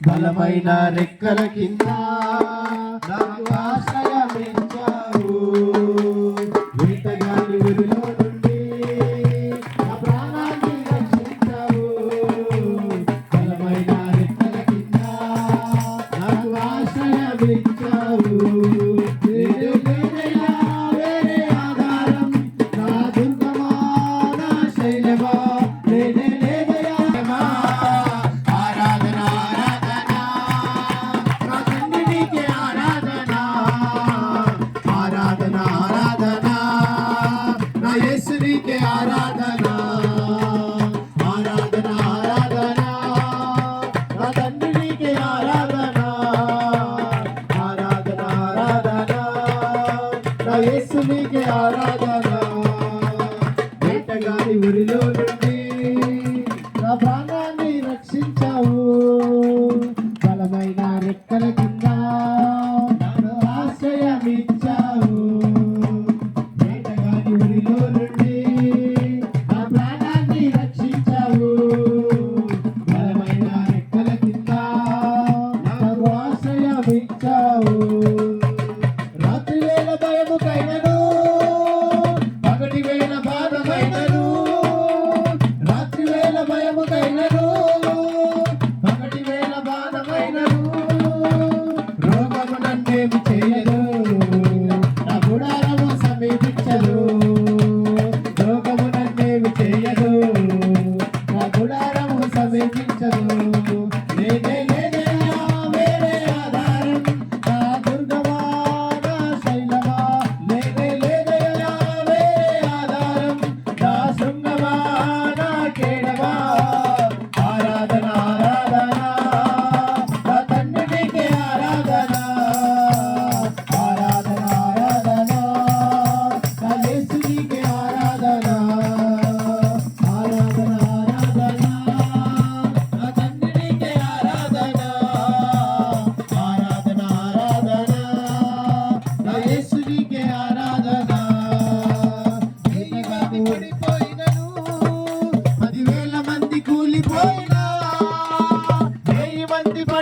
బలమైన రెక్కల కింద నాకు இயேசுவிக்கு ஆராதனை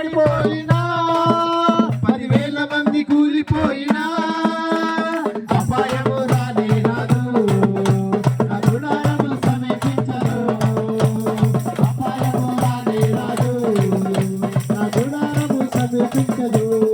కూలిపోయినా పదివేల మంది కూలిపోయినా అపాయము రాని రాదు. కరుణాలను సమీపించరు. అపాయము రాని రాదు. కరుణాలను సమీపించదు.